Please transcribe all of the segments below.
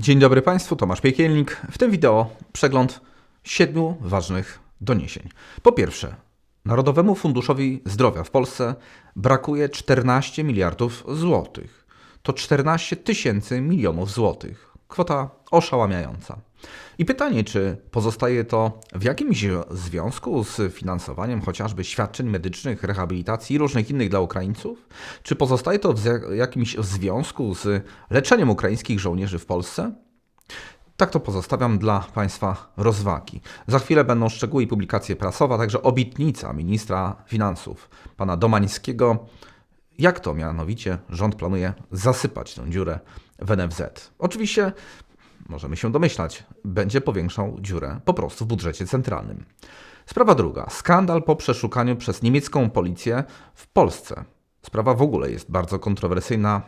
Dzień dobry Państwu, Tomasz Piekielnik. W tym wideo przegląd siedmiu ważnych doniesień. Po pierwsze, Narodowemu Funduszowi Zdrowia w Polsce brakuje 14 miliardów złotych. To 14 tysięcy milionów złotych. Kwota oszałamiająca. I pytanie, czy pozostaje to w jakimś związku z finansowaniem chociażby świadczeń medycznych, rehabilitacji i różnych innych dla Ukraińców? Czy pozostaje to w jakimś związku z leczeniem ukraińskich żołnierzy w Polsce? Tak to pozostawiam dla Państwa rozwagi. Za chwilę będą szczegóły i publikacje prasowe, a także obietnica ministra finansów, pana Domańskiego, jak to mianowicie rząd planuje zasypać tę dziurę w NFZ. Oczywiście, możemy się domyślać, będzie powiększał dziurę po prostu w budżecie centralnym. Sprawa druga. Skandal po przeszukaniu przez niemiecką policję w Polsce. Sprawa w ogóle jest bardzo kontrowersyjna,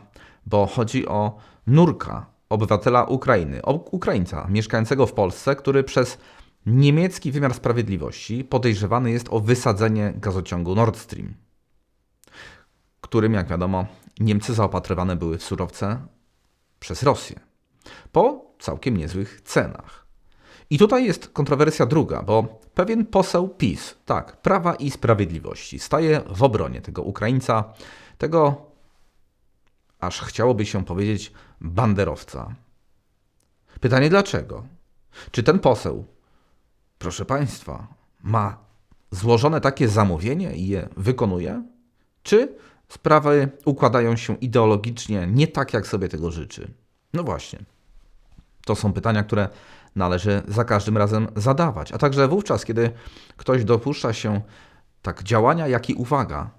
bo chodzi o Nurka, obywatela Ukrainy, Ukraińca mieszkającego w Polsce, który przez niemiecki wymiar sprawiedliwości podejrzewany jest o wysadzenie gazociągu Nord Stream, którym, jak wiadomo, Niemcy zaopatrywane były w surowce przez Rosję po całkiem niezłych cenach. I tutaj jest kontrowersja druga, bo pewien poseł PiS, tak, Prawa i Sprawiedliwości, staje w obronie tego Ukraińca, tego, aż chciałoby się powiedzieć, banderowca. Pytanie dlaczego? Czy ten poseł, proszę Państwa, ma złożone takie zamówienie i je wykonuje? Czy sprawy układają się ideologicznie nie tak, jak sobie tego życzy? No właśnie. To są pytania, które należy za każdym razem zadawać, a także wówczas, kiedy ktoś dopuszcza się tak działania, jak i uwaga,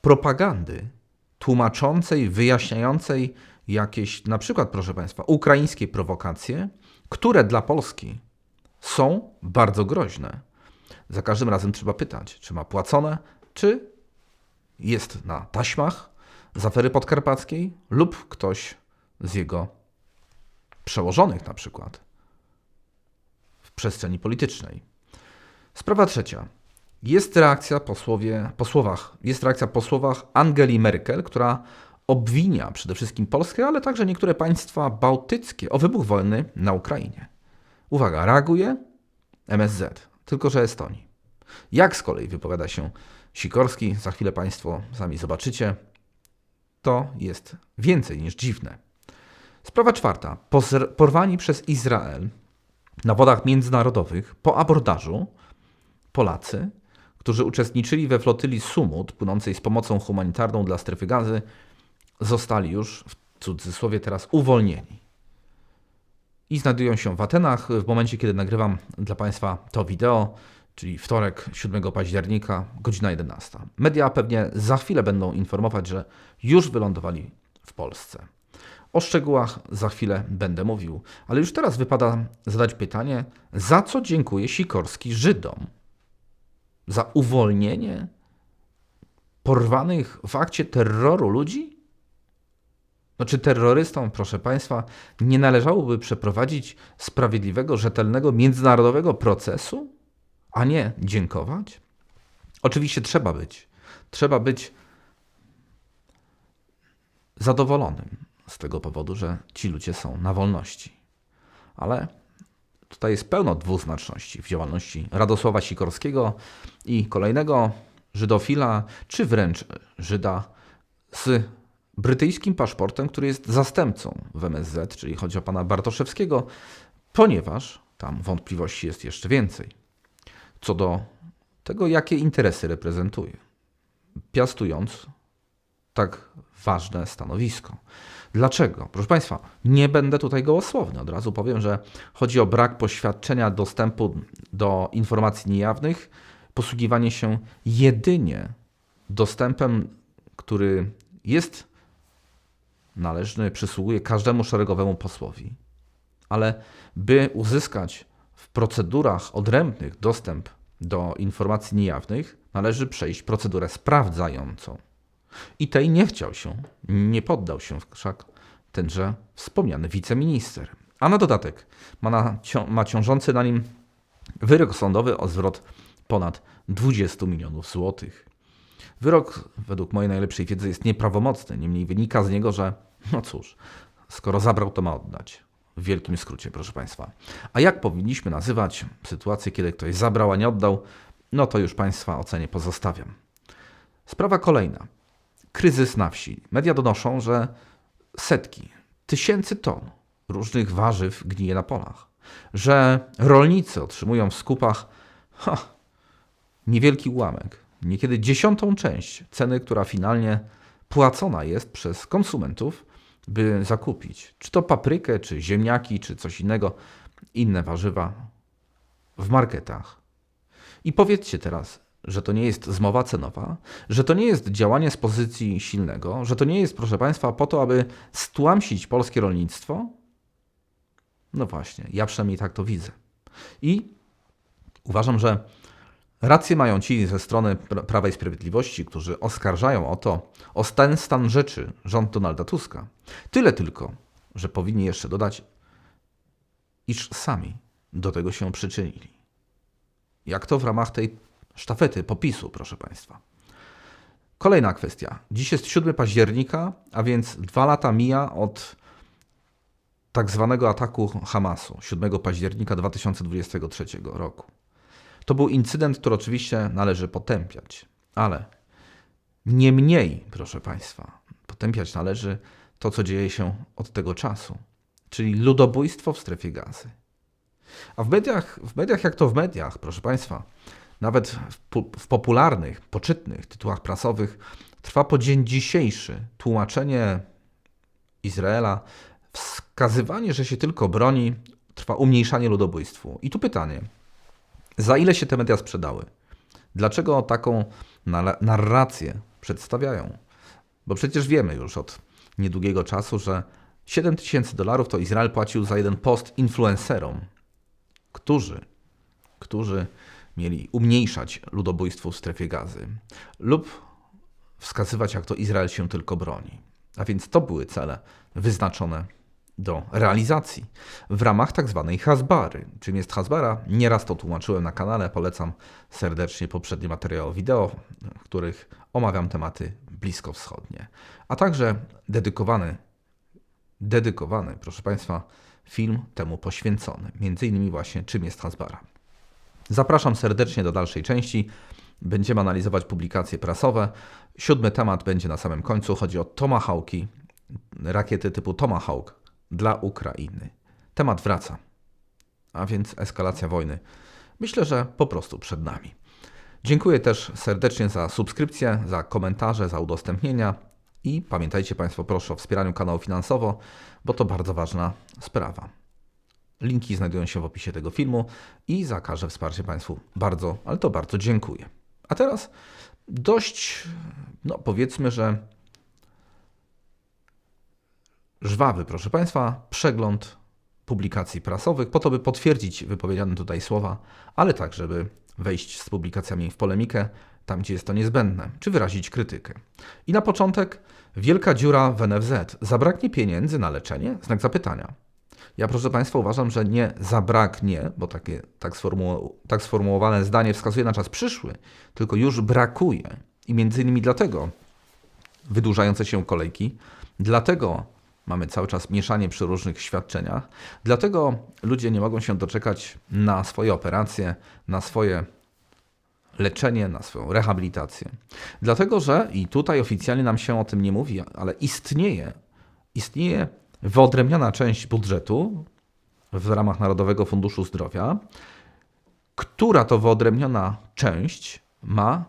propagandy tłumaczącej, wyjaśniającej jakieś, na przykład, proszę Państwa, ukraińskie prowokacje, które dla Polski są bardzo groźne. Za każdym razem trzeba pytać, czy ma płacone, czy jest na taśmach z afery podkarpackiej lub ktoś z jego przełożonych na przykład w przestrzeni politycznej. Sprawa trzecia. Jest reakcja po, słowie, po słowach, jest reakcja po słowach Angeli Merkel, która obwinia przede wszystkim Polskę, ale także niektóre państwa bałtyckie o wybuch wojny na Ukrainie. Uwaga, reaguje MSZ, tylko że Estonii. Jak z kolei wypowiada się Sikorski, za chwilę Państwo sami zobaczycie, to jest więcej niż dziwne. Sprawa czwarta. Porwani przez Izrael na wodach międzynarodowych po abordażu Polacy, którzy uczestniczyli we flotyli Sumut płynącej z pomocą humanitarną dla strefy gazy, zostali już w cudzysłowie teraz uwolnieni. I znajdują się w Atenach w momencie, kiedy nagrywam dla Państwa to wideo, czyli wtorek 7 października, godzina 11. Media pewnie za chwilę będą informować, że już wylądowali w Polsce. O szczegółach za chwilę będę mówił, ale już teraz wypada zadać pytanie, za co dziękuję Sikorski Żydom? Za uwolnienie porwanych w akcie terroru ludzi? No czy terrorystom, proszę Państwa, nie należałoby przeprowadzić sprawiedliwego, rzetelnego, międzynarodowego procesu, a nie dziękować? Oczywiście trzeba być. Trzeba być zadowolonym tego powodu, że ci ludzie są na wolności. Ale tutaj jest pełno dwuznaczności. W działalności Radosława Sikorskiego i kolejnego Żydofila, czy wręcz Żyda z brytyjskim paszportem, który jest zastępcą w MSZ, czyli chodzi o pana Bartoszewskiego, ponieważ tam wątpliwości jest jeszcze więcej. Co do tego, jakie interesy reprezentuje, piastując tak ważne stanowisko. Dlaczego? Proszę Państwa, nie będę tutaj gołosłowny. Od razu powiem, że chodzi o brak poświadczenia dostępu do informacji niejawnych, posługiwanie się jedynie dostępem, który jest należny, przysługuje każdemu szeregowemu posłowi. Ale by uzyskać w procedurach odrębnych dostęp do informacji niejawnych, należy przejść procedurę sprawdzającą. I tej nie chciał się, nie poddał się wszak tenże wspomniany wiceminister. A na dodatek ma, na, ma ciążący na nim wyrok sądowy o zwrot ponad 20 milionów złotych. Wyrok, według mojej najlepszej wiedzy, jest nieprawomocny, niemniej wynika z niego, że, no cóż, skoro zabrał, to ma oddać. W wielkim skrócie, proszę Państwa. A jak powinniśmy nazywać sytuację, kiedy ktoś zabrał, a nie oddał? No to już Państwa ocenie pozostawiam. Sprawa kolejna. Kryzys na wsi. Media donoszą, że setki, tysięcy ton różnych warzyw gnije na polach. Że rolnicy otrzymują w skupach ha, niewielki ułamek, niekiedy dziesiątą część ceny, która finalnie płacona jest przez konsumentów, by zakupić czy to paprykę, czy ziemniaki, czy coś innego, inne warzywa w marketach. I powiedzcie teraz, że to nie jest zmowa cenowa, że to nie jest działanie z pozycji silnego, że to nie jest, proszę Państwa, po to, aby stłamsić polskie rolnictwo? No właśnie, ja przynajmniej tak to widzę. I uważam, że rację mają ci ze strony Prawa i Sprawiedliwości, którzy oskarżają o to, o ten stan rzeczy rząd Donalda Tuska. Tyle tylko, że powinni jeszcze dodać, iż sami do tego się przyczynili. Jak to w ramach tej sztafety popisu, proszę Państwa. Kolejna kwestia. Dziś jest 7 października, a więc dwa lata mija od tak zwanego ataku Hamasu 7 października 2023 roku. To był incydent, który oczywiście należy potępiać, ale nie mniej, proszę Państwa, potępiać należy to, co dzieje się od tego czasu, czyli ludobójstwo w strefie gazy. A w mediach, w mediach jak to w mediach, proszę Państwa, nawet w, w popularnych, poczytnych tytułach prasowych trwa po dzień dzisiejszy tłumaczenie Izraela, wskazywanie, że się tylko broni, trwa umniejszanie ludobójstwu. I tu pytanie, za ile się te media sprzedały? Dlaczego taką narrację przedstawiają? Bo przecież wiemy już od niedługiego czasu, że 7 tysięcy dolarów to Izrael płacił za jeden post influencerom, którzy, którzy mieli umniejszać ludobójstwo w strefie gazy lub wskazywać, jak to Izrael się tylko broni. A więc to były cele wyznaczone do realizacji w ramach tak zwanej Hasbary. Czym jest Hasbara? Nieraz to tłumaczyłem na kanale, polecam serdecznie poprzednie materiały wideo, w których omawiam tematy bliskowschodnie. A także dedykowany, dedykowany, proszę Państwa, film temu poświęcony. Między innymi właśnie czym jest Hasbara. Zapraszam serdecznie do dalszej części. Będziemy analizować publikacje prasowe. Siódmy temat będzie na samym końcu. Chodzi o Tomahawki, rakiety typu Tomahawk dla Ukrainy. Temat wraca, a więc eskalacja wojny. Myślę, że po prostu przed nami. Dziękuję też serdecznie za subskrypcję, za komentarze, za udostępnienia i pamiętajcie Państwo proszę o wspieraniu kanału finansowo, bo to bardzo ważna sprawa. Linki znajdują się w opisie tego filmu i za każde wsparcie Państwu bardzo, ale to bardzo dziękuję. A teraz dość, no powiedzmy, że żwawy, proszę Państwa, przegląd publikacji prasowych, po to, by potwierdzić wypowiedziane tutaj słowa, ale tak, żeby wejść z publikacjami w polemikę, tam gdzie jest to niezbędne, czy wyrazić krytykę. I na początek wielka dziura w NFZ. Zabraknie pieniędzy na leczenie? Znak zapytania. Ja, proszę Państwa, uważam, że nie zabraknie, bo takie, tak, tak sformułowane zdanie wskazuje na czas przyszły, tylko już brakuje. I między innymi dlatego wydłużające się kolejki, dlatego mamy cały czas mieszanie przy różnych świadczeniach, dlatego ludzie nie mogą się doczekać na swoje operacje, na swoje leczenie, na swoją rehabilitację. Dlatego, że i tutaj oficjalnie nam się o tym nie mówi, ale istnieje, istnieje wyodrębniona część budżetu w ramach Narodowego Funduszu Zdrowia, która to wyodrębniona część ma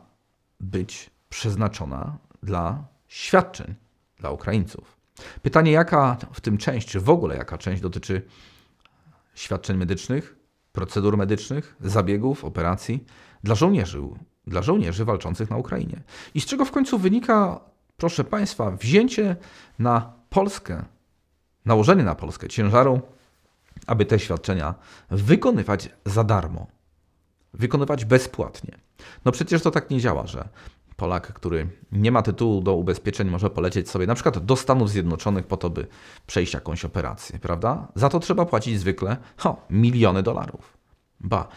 być przeznaczona dla świadczeń dla Ukraińców. Pytanie, jaka w tym część, czy w ogóle jaka część dotyczy świadczeń medycznych, procedur medycznych, zabiegów, operacji dla żołnierzy, dla żołnierzy walczących na Ukrainie. I z czego w końcu wynika, proszę Państwa, wzięcie na Polskę nałożenie na Polskę ciężaru, aby te świadczenia wykonywać za darmo, wykonywać bezpłatnie. No przecież to tak nie działa, że Polak, który nie ma tytułu do ubezpieczeń, może polecieć sobie na przykład do Stanów Zjednoczonych po to, by przejść jakąś operację, prawda? Za to trzeba płacić zwykle ho, miliony dolarów. Ba,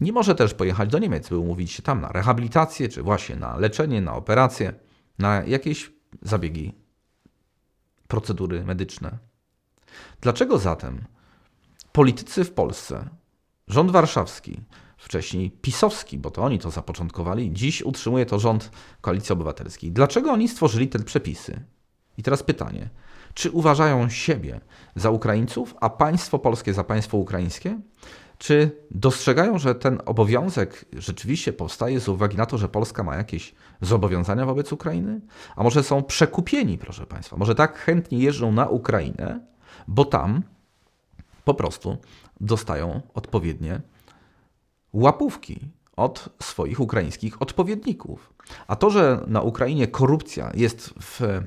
nie może też pojechać do Niemiec, by umówić się tam na rehabilitację, czy właśnie na leczenie, na operację, na jakieś zabiegi, procedury medyczne Dlaczego zatem politycy w Polsce, rząd warszawski, wcześniej pisowski, bo to oni to zapoczątkowali, dziś utrzymuje to rząd Koalicji Obywatelskiej. Dlaczego oni stworzyli te przepisy? I teraz pytanie, czy uważają siebie za Ukraińców, a państwo polskie za państwo ukraińskie? Czy dostrzegają, że ten obowiązek rzeczywiście powstaje z uwagi na to, że Polska ma jakieś zobowiązania wobec Ukrainy? A może są przekupieni, proszę Państwa? Może tak chętnie jeżdżą na Ukrainę, bo tam po prostu dostają odpowiednie łapówki od swoich ukraińskich odpowiedników. A to, że na Ukrainie korupcja jest w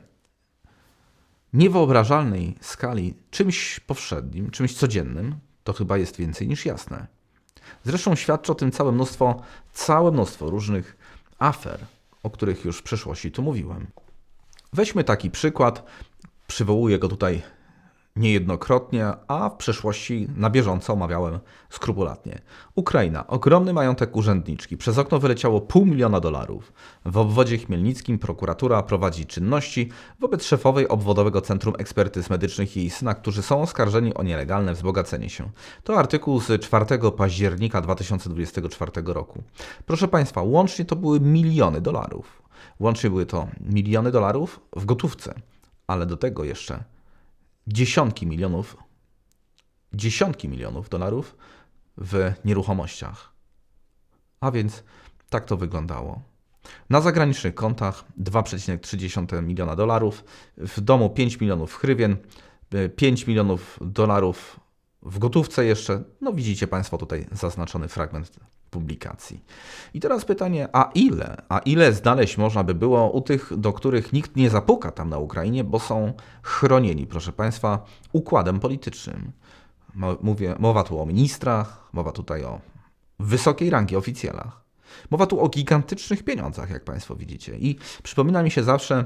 niewyobrażalnej skali czymś powszednim, czymś codziennym, to chyba jest więcej niż jasne. Zresztą świadczy o tym całe mnóstwo, całe mnóstwo różnych afer, o których już w przeszłości tu mówiłem. Weźmy taki przykład, przywołuję go tutaj niejednokrotnie, a w przeszłości na bieżąco omawiałem skrupulatnie. Ukraina. Ogromny majątek urzędniczki. Przez okno wyleciało pół miliona dolarów. W obwodzie chmielnickim prokuratura prowadzi czynności wobec szefowej obwodowego Centrum Ekspertyz Medycznych i jej syna, którzy są oskarżeni o nielegalne wzbogacenie się. To artykuł z 4 października 2024 roku. Proszę Państwa, łącznie to były miliony dolarów. Łącznie były to miliony dolarów w gotówce, ale do tego jeszcze dziesiątki milionów, dziesiątki milionów dolarów w nieruchomościach. A więc tak to wyglądało. Na zagranicznych kontach 2,3 miliona dolarów, w domu 5 milionów hrywien, 5 milionów dolarów w gotówce jeszcze. No widzicie Państwo tutaj zaznaczony fragment publikacji. I teraz pytanie, a ile? A ile znaleźć można by było u tych, do których nikt nie zapuka tam na Ukrainie, bo są chronieni, proszę Państwa, układem politycznym. Mówię, mowa tu o ministrach, mowa tutaj o wysokiej rangi oficjalach. Mowa tu o gigantycznych pieniądzach, jak Państwo widzicie. I przypomina mi się zawsze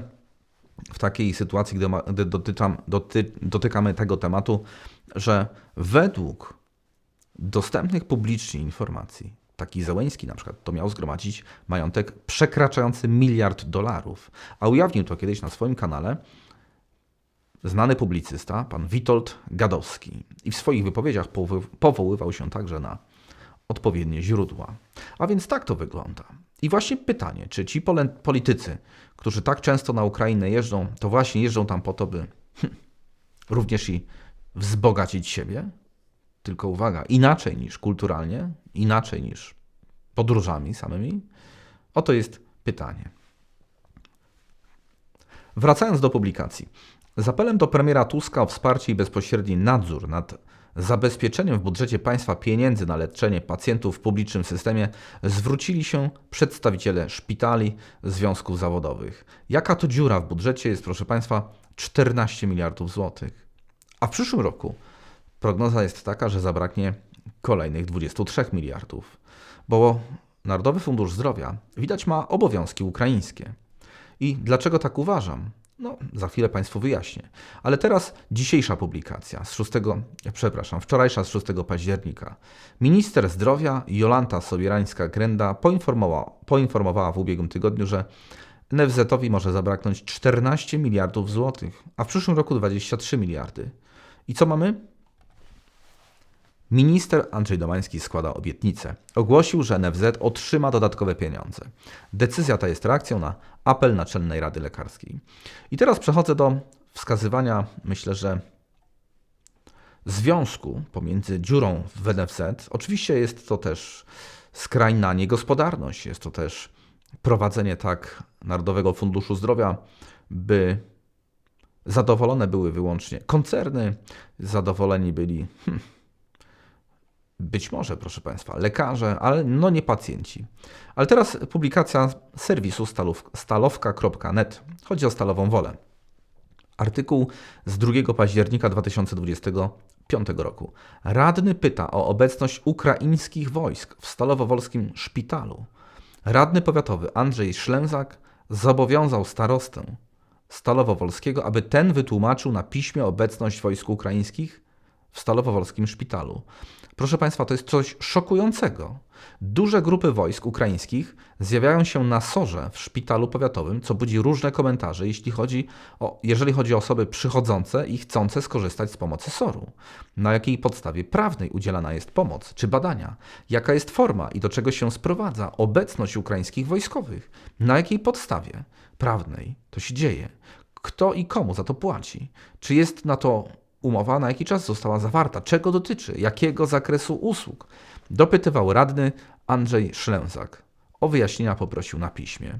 w takiej sytuacji, gdy, dotyczam, doty, dotykamy tego tematu, że według dostępnych publicznie informacji taki Zełęński na przykład, to miał zgromadzić majątek przekraczający miliard dolarów. A ujawnił to kiedyś na swoim kanale znany publicysta, pan Witold Gadowski. I w swoich wypowiedziach powoływał się także na odpowiednie źródła. A więc tak to wygląda. I właśnie pytanie, czy ci politycy, którzy tak często na Ukrainę jeżdżą, to właśnie jeżdżą tam po to, by hm, również i wzbogacić siebie? Tylko uwaga, inaczej niż kulturalnie, inaczej niż podróżami samymi? Oto jest pytanie. Wracając do publikacji. Z apelem do premiera Tuska o wsparcie i bezpośredni nadzór nad zabezpieczeniem w budżecie państwa pieniędzy na leczenie pacjentów w publicznym systemie zwrócili się przedstawiciele szpitali, związków zawodowych. Jaka to dziura w budżecie jest, proszę Państwa, 14 miliardów złotych. A w przyszłym roku prognoza jest taka, że zabraknie kolejnych 23 miliardów, bo Narodowy Fundusz Zdrowia widać ma obowiązki ukraińskie. I dlaczego tak uważam? No, za chwilę Państwu wyjaśnię. Ale teraz dzisiejsza publikacja z 6, przepraszam, wczorajsza z 6 października. Minister zdrowia Jolanta Sobierańska-Grenda poinformowała, poinformowała w ubiegłym tygodniu, że NFZ-owi może zabraknąć 14 miliardów złotych, a w przyszłym roku 23 miliardy. I co mamy? Minister Andrzej Domański składa obietnicę. Ogłosił, że NFZ otrzyma dodatkowe pieniądze. Decyzja ta jest reakcją na apel Naczelnej Rady Lekarskiej. I teraz przechodzę do wskazywania, myślę, że związku pomiędzy dziurą w NFZ. Oczywiście jest to też skrajna niegospodarność, jest to też prowadzenie tak Narodowego Funduszu Zdrowia, by zadowolone były wyłącznie koncerny, zadowoleni byli. Hmm, być może, proszę Państwa, lekarze, ale no nie pacjenci. Ale teraz publikacja serwisu stalowka.net. Chodzi o stalową wolę. Artykuł z 2 października 2025 roku. Radny pyta o obecność ukraińskich wojsk w Stalowowolskim szpitalu. Radny powiatowy Andrzej Szlęzak zobowiązał starostę Stalowowolskiego, aby ten wytłumaczył na piśmie obecność wojsk ukraińskich w Stalowowolskim szpitalu. Proszę Państwa, to jest coś szokującego. Duże grupy wojsk ukraińskich zjawiają się na sorze w szpitalu powiatowym, co budzi różne komentarze, jeśli chodzi o, jeżeli chodzi o osoby przychodzące i chcące skorzystać z pomocy SOR-u. Na jakiej podstawie prawnej udzielana jest pomoc czy badania? Jaka jest forma i do czego się sprowadza obecność ukraińskich wojskowych? Na jakiej podstawie prawnej to się dzieje? Kto i komu za to płaci? Czy jest na to umowa, na jaki czas została zawarta? Czego dotyczy? Jakiego zakresu usług? Dopytywał radny Andrzej Szlęzak. O wyjaśnienia poprosił na piśmie.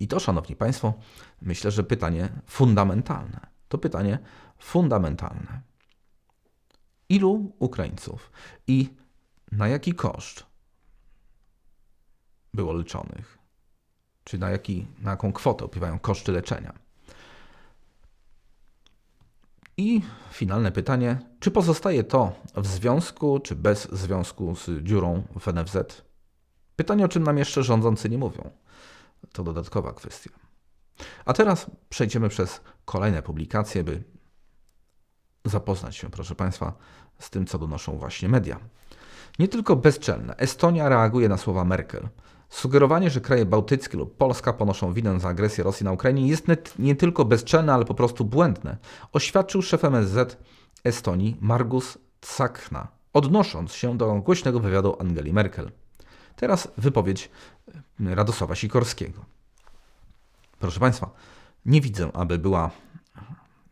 I to, szanowni państwo, myślę, że pytanie fundamentalne. To pytanie fundamentalne. Ilu Ukraińców i na jaki koszt było liczonych? Czy na, jaki, na jaką kwotę opiewają koszty leczenia? I finalne pytanie, czy pozostaje to w związku, czy bez związku z dziurą w NFZ? Pytanie, o czym nam jeszcze rządzący nie mówią. To dodatkowa kwestia. A teraz przejdziemy przez kolejne publikacje, by zapoznać się, proszę Państwa, z tym, co donoszą właśnie media. Nie tylko bezczelne. Estonia reaguje na słowa Merkel. Sugerowanie, że kraje bałtyckie lub Polska ponoszą winę za agresję Rosji na Ukrainie jest nie tylko bezczelne, ale po prostu błędne, oświadczył szef MSZ Estonii Margus Tsakna, odnosząc się do głośnego wywiadu Angeli Merkel. Teraz wypowiedź Radosława Sikorskiego. Proszę Państwa, nie widzę, aby była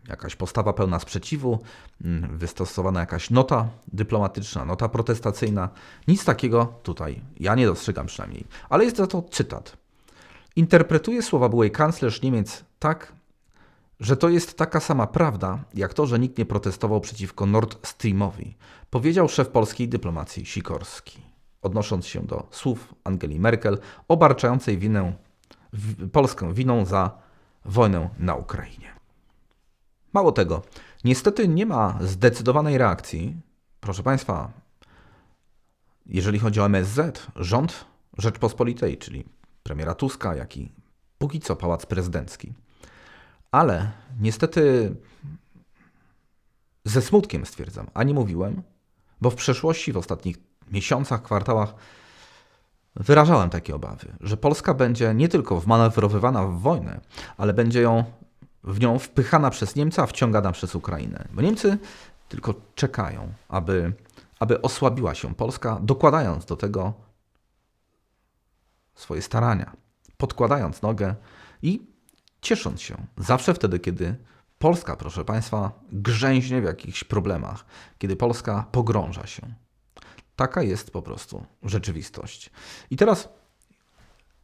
jakaś postawa pełna sprzeciwu, mm, wystosowana jakaś nota dyplomatyczna, nota protestacyjna. Nic takiego tutaj ja nie dostrzegam przynajmniej. Ale jest za to cytat. Interpretuje słowa byłej kanclerz Niemiec tak, że to jest taka sama prawda, jak to, że nikt nie protestował przeciwko Nord Streamowi, powiedział szef polskiej dyplomacji Sikorski, odnosząc się do słów Angeli Merkel obarczającej winę, Polskę winą za wojnę na Ukrainie. Mało tego, niestety nie ma zdecydowanej reakcji. Proszę Państwa, jeżeli chodzi o MSZ, rząd Rzeczpospolitej, czyli premiera Tuska, jak i póki co pałac prezydencki. Ale niestety ze smutkiem stwierdzam, a nie mówiłem, bo w przeszłości, w ostatnich miesiącach, kwartałach wyrażałem takie obawy, że Polska będzie nie tylko wmanewrowywana w wojnę, ale będzie ją w nią wpychana przez Niemca, a wciągana przez Ukrainę. Bo Niemcy tylko czekają, aby, aby osłabiła się Polska, dokładając do tego swoje starania, podkładając nogę i ciesząc się zawsze wtedy, kiedy Polska, proszę Państwa, grzęźnie w jakichś problemach, kiedy Polska pogrąża się. Taka jest po prostu rzeczywistość. I teraz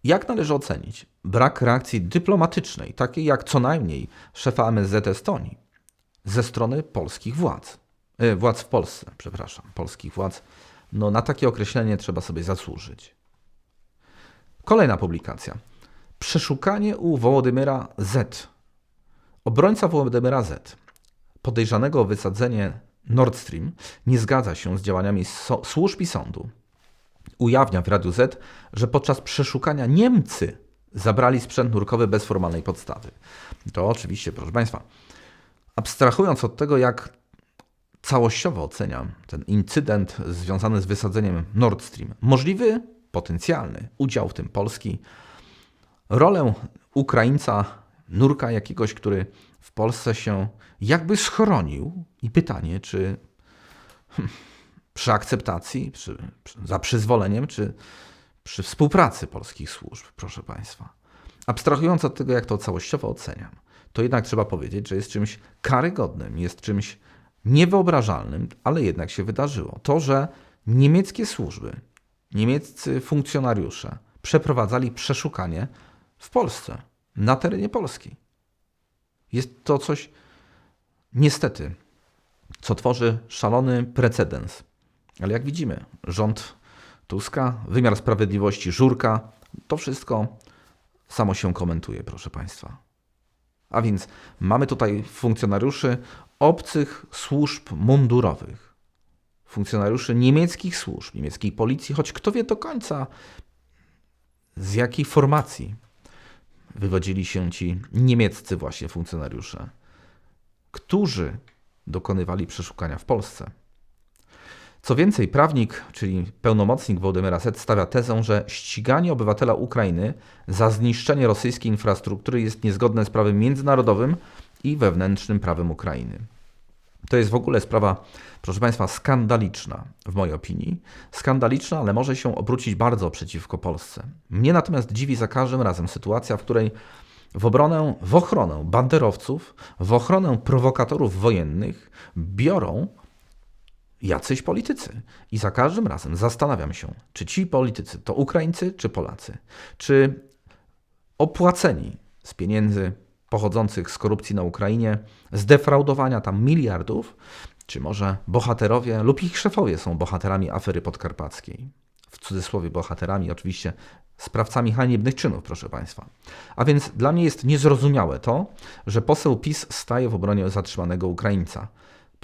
jak należy ocenić brak reakcji dyplomatycznej, takiej jak co najmniej szefa MSZ Estonii, ze strony polskich władz? E, władz w Polsce, przepraszam, polskich władz. No na takie określenie trzeba sobie zasłużyć. Kolejna publikacja. Przeszukanie u Wołodymyra Z. Obrońca Wołodymyra Z, podejrzanego o wysadzenie Nord Stream, nie zgadza się z działaniami so służb i sądu ujawnia w Radiu Z, że podczas przeszukania Niemcy zabrali sprzęt nurkowy bez formalnej podstawy. To oczywiście, proszę Państwa, abstrahując od tego, jak całościowo oceniam ten incydent związany z wysadzeniem Nord Stream, możliwy, potencjalny udział w tym Polski, rolę Ukraińca, nurka jakiegoś, który w Polsce się jakby schronił i pytanie, czy hmm, przy akceptacji, przy, przy, za przyzwoleniem, czy przy współpracy polskich służb, proszę Państwa. Abstrahując od tego, jak to całościowo oceniam, to jednak trzeba powiedzieć, że jest czymś karygodnym, jest czymś niewyobrażalnym, ale jednak się wydarzyło. To, że niemieckie służby, niemieccy funkcjonariusze przeprowadzali przeszukanie w Polsce, na terenie Polski. Jest to coś, niestety, co tworzy szalony precedens. Ale jak widzimy, rząd Tuska, wymiar sprawiedliwości Żurka, to wszystko samo się komentuje, proszę Państwa. A więc mamy tutaj funkcjonariuszy obcych służb mundurowych, funkcjonariuszy niemieckich służb, niemieckiej policji, choć kto wie do końca, z jakiej formacji wywodzili się ci niemieccy właśnie funkcjonariusze, którzy dokonywali przeszukania w Polsce. Co więcej, prawnik, czyli pełnomocnik Wołodymyra Set, stawia tezę, że ściganie obywatela Ukrainy za zniszczenie rosyjskiej infrastruktury jest niezgodne z prawem międzynarodowym i wewnętrznym prawem Ukrainy. To jest w ogóle sprawa, proszę Państwa, skandaliczna w mojej opinii. Skandaliczna, ale może się obrócić bardzo przeciwko Polsce. Mnie natomiast dziwi za każdym razem sytuacja, w której w obronę, w ochronę banderowców, w ochronę prowokatorów wojennych biorą jacyś politycy. I za każdym razem zastanawiam się, czy ci politycy to Ukraińcy czy Polacy, czy opłaceni z pieniędzy pochodzących z korupcji na Ukrainie, z defraudowania tam miliardów, czy może bohaterowie lub ich szefowie są bohaterami afery podkarpackiej. W cudzysłowie bohaterami, oczywiście sprawcami haniebnych czynów, proszę Państwa. A więc dla mnie jest niezrozumiałe to, że poseł PiS staje w obronie zatrzymanego Ukraińca.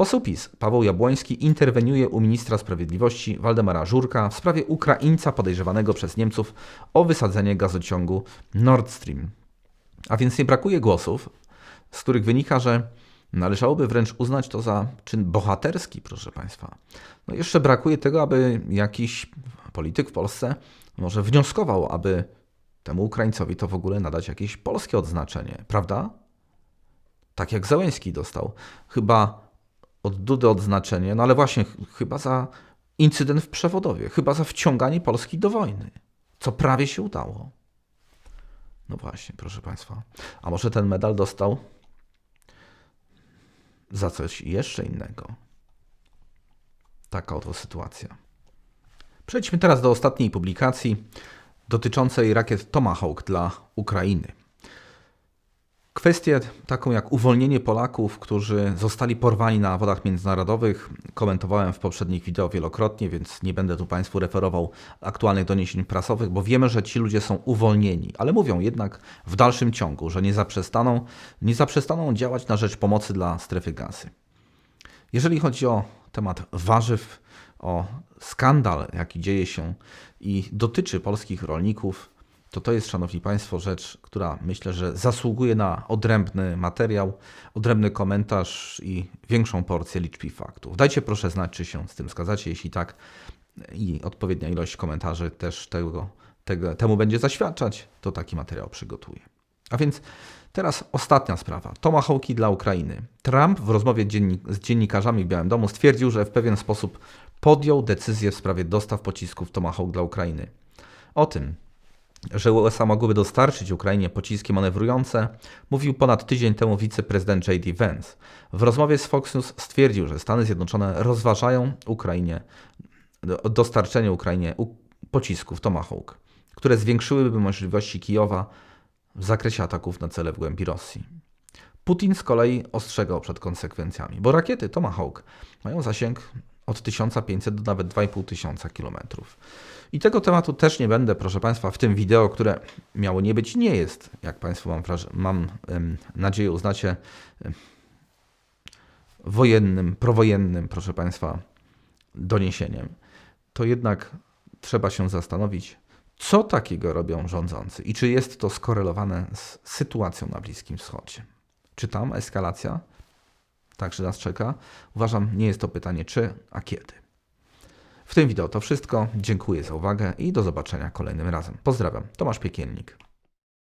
Poseł PiS Paweł Jabłoński interweniuje u ministra sprawiedliwości Waldemara Żurka w sprawie Ukraińca podejrzewanego przez Niemców o wysadzenie gazociągu Nord Stream. A więc nie brakuje głosów, z których wynika, że należałoby wręcz uznać to za czyn bohaterski, proszę Państwa. No jeszcze brakuje tego, aby jakiś polityk w Polsce może wnioskował, aby temu Ukraińcowi to w ogóle nadać jakieś polskie odznaczenie, prawda? Tak jak Załęski dostał. Chyba od Dudy odznaczenie, no ale właśnie chyba za incydent w Przewodowie, chyba za wciąganie Polski do wojny, co prawie się udało. No właśnie, proszę Państwa. A może ten medal dostał za coś jeszcze innego? Taka oto sytuacja. Przejdźmy teraz do ostatniej publikacji dotyczącej rakiet Tomahawk dla Ukrainy. Kwestię taką jak uwolnienie Polaków, którzy zostali porwani na wodach międzynarodowych, komentowałem w poprzednich wideo wielokrotnie, więc nie będę tu Państwu referował aktualnych doniesień prasowych, bo wiemy, że ci ludzie są uwolnieni, ale mówią jednak w dalszym ciągu, że nie zaprzestaną, nie zaprzestaną działać na rzecz pomocy dla strefy gazy. Jeżeli chodzi o temat warzyw, o skandal, jaki dzieje się i dotyczy polskich rolników, to to jest, Szanowni Państwo, rzecz, która myślę, że zasługuje na odrębny materiał, odrębny komentarz i większą porcję liczb i faktów. Dajcie proszę znać, czy się z tym zgadzacie. Jeśli tak, i odpowiednia ilość komentarzy też tego, tego, temu będzie zaświadczać, to taki materiał przygotuję. A więc teraz ostatnia sprawa. Tomahawki dla Ukrainy. Trump w rozmowie z dziennikarzami w Białym Domu stwierdził, że w pewien sposób podjął decyzję w sprawie dostaw pocisków Tomahawk dla Ukrainy. O tym, że USA mogłyby dostarczyć Ukrainie pociski manewrujące, mówił ponad tydzień temu wiceprezydent J.D. Vance. W rozmowie z Fox News stwierdził, że Stany Zjednoczone rozważają Ukrainie, dostarczenie Ukrainie pocisków Tomahawk, które zwiększyłyby możliwości Kijowa w zakresie ataków na cele w głębi Rosji. Putin z kolei ostrzegał przed konsekwencjami, bo rakiety Tomahawk mają zasięg od 1500 do nawet 2500 kilometrów. I tego tematu też nie będę, proszę Państwa, w tym wideo, które miało nie być, nie jest, jak Państwo mam, mam nadzieję uznacie, wojennym, prowojennym, proszę Państwa, doniesieniem. To jednak trzeba się zastanowić, co takiego robią rządzący i czy jest to skorelowane z sytuacją na Bliskim Wschodzie. Czy tam eskalacja także nas czeka? Uważam, nie jest to pytanie czy, a kiedy. W tym wideo to wszystko. Dziękuję za uwagę i do zobaczenia kolejnym razem. Pozdrawiam, Tomasz Piekielnik.